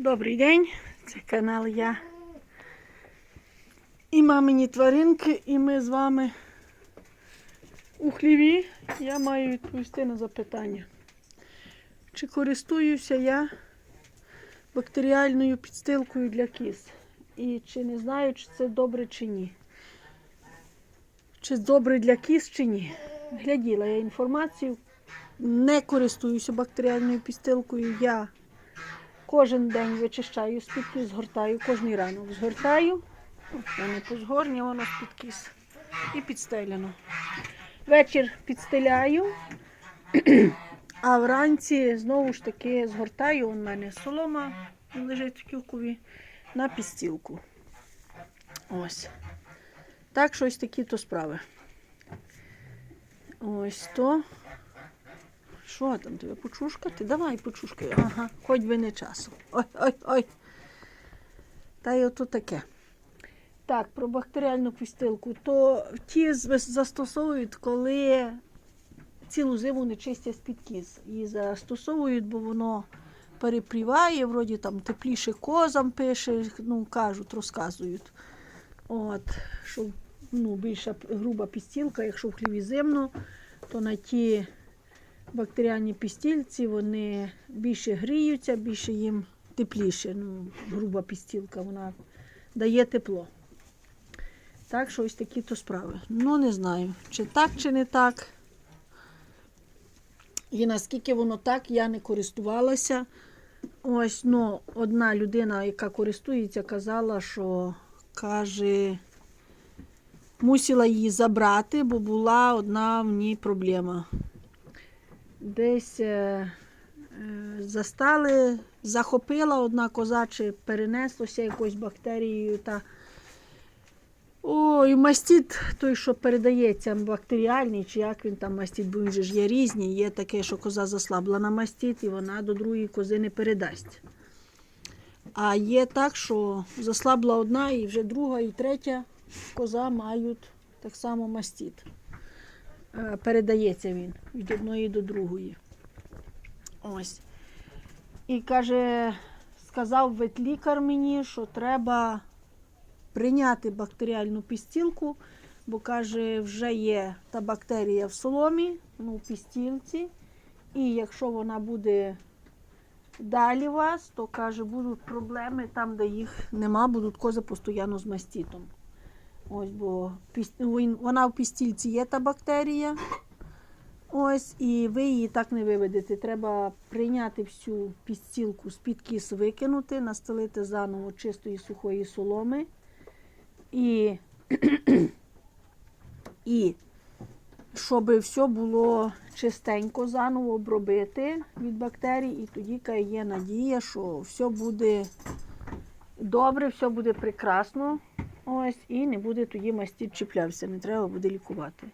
Добрий день, це канал я. І мамині тваринки, і ми з вами у хліві. Я маю відповісти на запитання. Чи користуюся я бактеріальною підстилкою для кіз? І чи не знаю, чи це добре чи ні. Чи добре для кіз, чи ні. Гляділа я інформацію. Не користуюся бактеріальною підстилкою. Я Кожен день вичищаю з-під згортаю, кожний ранок згортаю. От в мене позгорня, воно з-під кіс. І підстеляно. Вечір підстеляю, а вранці знову ж таки згортаю. У мене солома лежить в кюкові на підстілку. Ось. Так, що ось такі то справи. Ось то. Що там тебе почушкати? Давай почушкай. Ага, хоч би не часу. Ой, ой, ой. Та й ото таке. Так, про бактеріальну пустилку. То ті застосовують, коли цілу зиму не чистять з-під кіз. І застосовують, бо воно перепріває, вроді там тепліше козам пише, ну кажуть, розказують. От, що ну, більша груба пістілка, якщо в хліві зимно, то на ті бактеріальні пістільці вони більше гріються, більше їм тепліше. Ну, груба пістілка, вона дає тепло. Так що ось такі то справи. Ну, не знаю, чи так, чи не так. І наскільки воно так, я не користувалася. Ось, ну, одна людина, яка користується, казала, що каже, мусила її забрати, бо була одна в ній проблема десь е, е, застали, захопила одна коза, чи перенеслося якоюсь бактерією. Та... Ой, мастіт, той, що передається, бактеріальний, чи як він там мастіт, бо він же ж є різні. Є таке, що коза заслабла на мастіт, і вона до другої кози не передасть. А є так, що заслабла одна, і вже друга і третя коза мають так само мастіт передається він від одної до другої. Ось. І каже, сказав ветлікар мені, що треба прийняти бактеріальну пістілку, бо каже, вже є та бактерія в соломі, ну, в пістілці. І якщо вона буде далі вас, то каже, будуть проблеми там, де їх нема, будуть кози постійно з мастітом. Ось, бо він- вона в пістільці є та бактерія. Ось, і ви її так не виведете. Треба прийняти всю пістілку з-під кіс викинути, настелити заново чистої сухої соломи. І, і щоб все було чистенько, заново обробити від бактерій, і тоді є надія, що все буде добре, все буде прекрасно. Ось, і не буде тоді мастіт чіплявся, не треба буде лікувати.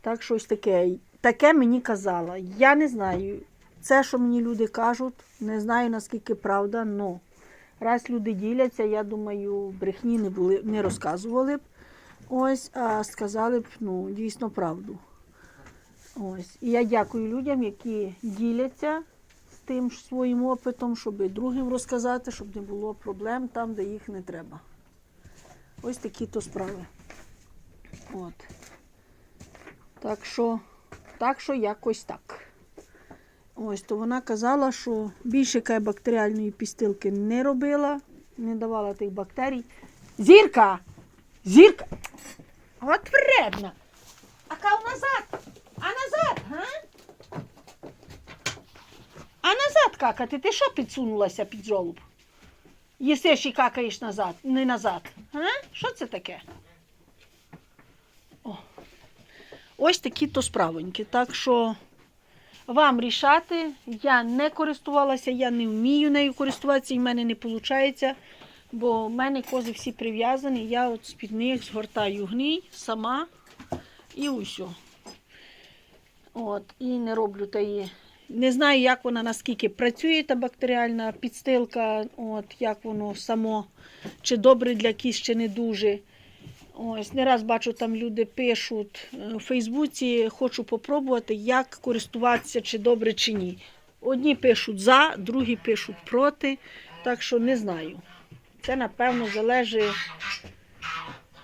Так, щось таке. Таке мені казала. Я не знаю. Це, що мені люди кажуть, не знаю наскільки правда, але раз люди діляться, я думаю, брехні не були, не розказували б. Ось, а сказали б ну, дійсно правду. Ось. І я дякую людям, які діляться з тим своїм опитом, щоб другим розказати, щоб не було проблем там, де їх не треба. Ось такі то справи. От. Так що, так що якось так. Ось, то вона казала, що більше кай бактеріальної пістилки не робила, не давала тих бактерій. Зірка! Зірка! От вредна! А кав назад! А назад, га? А назад какати, ти що підсунулася під жолуб? Їсиш і какаєш назад, не назад. А? Що це таке? О. Ось такі то справоньки. Так що вам рішати. Я не користувалася, я не вмію нею користуватися, і в мене не виходить. Бо в мене кози всі прив'язані, я от з-під них згортаю гній сама і усьо. От, і не роблю тої. Не знаю, як вона наскільки працює, та бактеріальна підстилка, от, як воно само, чи добре для кіз, чи не дуже. Ось, не раз бачу, там люди пишуть е, у Фейсбуці, хочу попробувати, як користуватися, чи добре, чи ні. Одні пишуть за, другі пишуть проти. Так що не знаю. Це, напевно, залежить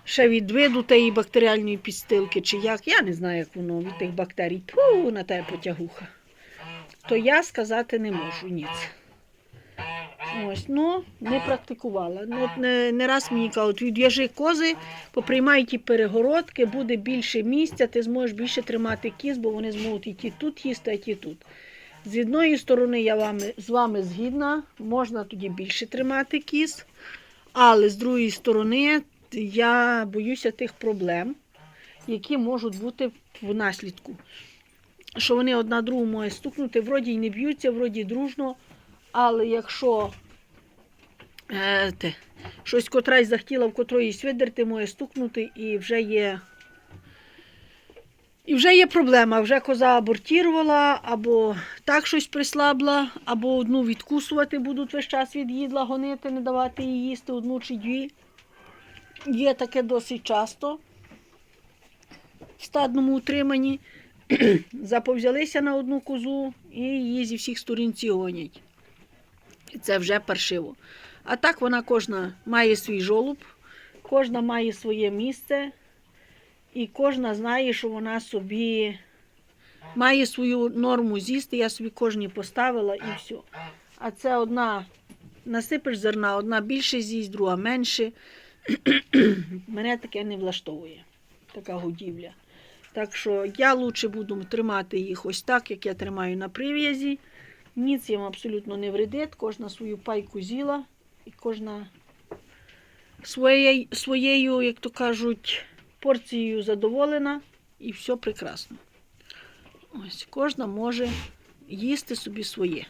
ще від виду тієї бактеріальної підстилки, чи як. Я не знаю, як воно від тих бактерій. Тьфу, на тебе потягуха. То я сказати не можу ніц. Ось, ну, не практикувала. Ну, не, не раз мені кажуть, відв'яжи кози, поприймай ті перегородки, буде більше місця, ти зможеш більше тримати кіз, бо вони зможуть і ті тут їсти, а ті тут. З одної сторони я вами, з вами згідна, можна тоді більше тримати кіз, але з другої сторони я боюся тих проблем, які можуть бути в наслідку. Що вони одна другу можуть стукнути, вроді й не б'ються, вроді дружно, але якщо е, те, щось котрась захотіла в котроїсь видерти, може стукнути і вже є. І вже є проблема. Вже коза абортірувала, або так щось прислабла, або одну відкусувати будуть весь час від їдла, гонити, не давати їй їсти одну чи дві. Є таке досить часто в стадному утриманні. Заповзялися на одну козу і її зі всіх сторін гонять. І це вже паршиво. А так вона кожна має свій жолуб, кожна має своє місце, і кожна знає, що вона собі має свою норму з'їсти. Я собі кожній поставила і все. А це одна насипеш зерна, одна більше з'їсть, друга менше. Мене таке не влаштовує, така годівля. Так що я лучше буду тримати їх ось так, як я тримаю на прив'язі. Ніц їм абсолютно не вредить, кожна свою пайку з'їла і кожна своєю, своєю, як то кажуть, порцією задоволена і все прекрасно. Ось, кожна може їсти собі своє.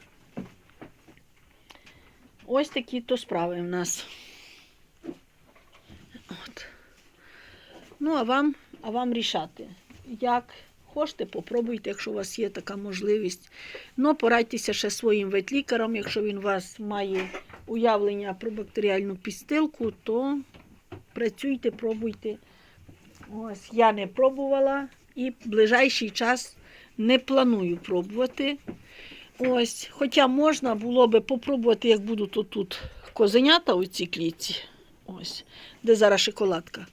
Ось такі то справи в нас. От. Ну, а вам, а вам рішати. Як хочете, попробуйте, якщо у вас є така можливість. Ну, порадьтеся ще своїм ветлікарем, якщо він у вас має уявлення про бактеріальну підстилку, то працюйте, пробуйте. Ось я не пробувала і в ближайший час не планую пробувати. Ось, хоча можна було би попробувати, як будуть отут козенята у цій клітці, ось, де зараз шоколадка.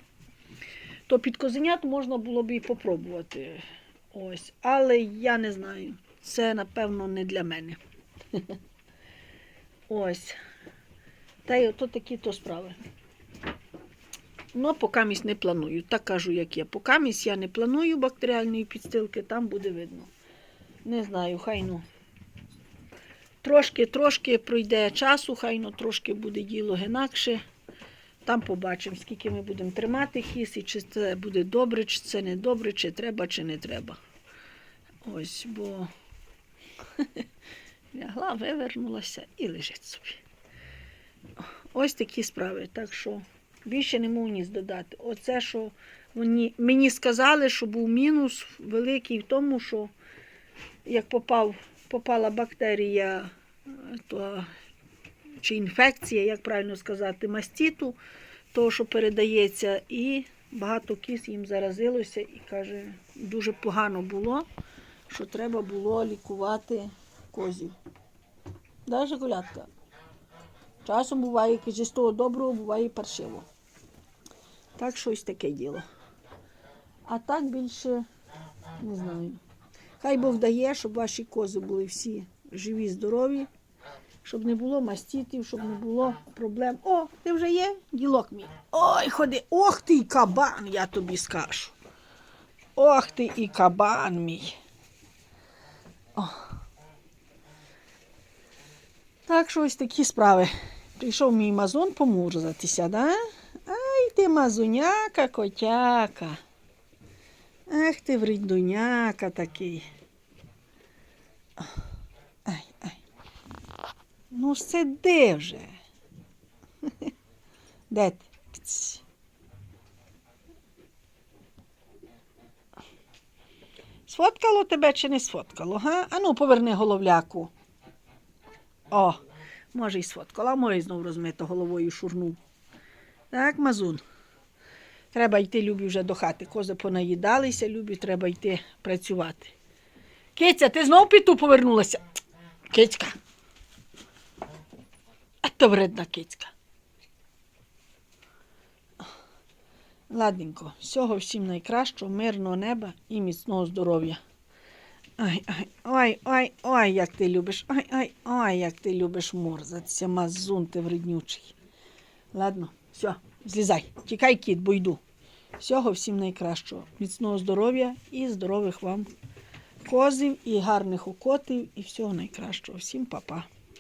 То під козенят можна було б і попробувати. Ось, але я не знаю. Це, напевно, не для мене. Ось. Та й ото такі то справи. Ну, поки місь не планую. Так кажу, як є. Поки місь я не планую бактеріальної підстилки, там буде видно. Не знаю, хай ну. Трошки, трошки пройде часу, хай ну трошки буде діло інакше. Там побачимо, скільки ми будемо тримати кіс, і чи це буде добре, чи це не добре, чи треба, чи не треба. Ось, бо лягла, вивернулася і лежить собі. Ось такі справи. Так що більше не можу ніс додати. Оце, що вони, мені сказали, що був мінус великий в тому, що як попав, попала бактерія, то, чи інфекція, як правильно сказати, мастіту, того, що передається, і багато кіз їм заразилося і каже, дуже погано було, що треба було лікувати козів. Да, шоколадка? Часом буває, каже, з того доброго буває паршиво. Так щось таке діло. А так більше не знаю. Хай Бог дає, щоб ваші кози були всі живі, здорові, щоб не було мастітів, щоб не було проблем. О, ти вже є? Ділок мій. Ой, ходи, ох ти й кабан, я тобі скажу. Ох ти і кабан мій. О. Так що ось такі справи. Прийшов мій мазон помурзатися, да? Ай ти мазуняка, котяка. Ах ти врідуняка такий. Ай, ай. Ну сиди вже. Де ти? Сфоткало тебе чи не сфоткало, га? Ану, поверни головляку. О, може й сфоткала, а може й знов розмито головою шурнув. Так, мазун. Треба йти, любі, вже до хати. Кози понаїдалися, любі, треба йти працювати. Киця, ти знов піту повернулася? Кицька. А то вредна кицька. Ладненько, всього всім найкращого, мирного неба і міцного здоров'я. Ай, ай, ой, ой, ой, як ти любиш, ой, ой, ой, як ти любиш морзатися, мазун ти вреднючий. Ладно, все, злізай, тікай, кіт, бо йду. Всього всім найкращого, міцного здоров'я і здорових вам козів, і гарних окотів, і всього найкращого. Всім па-па.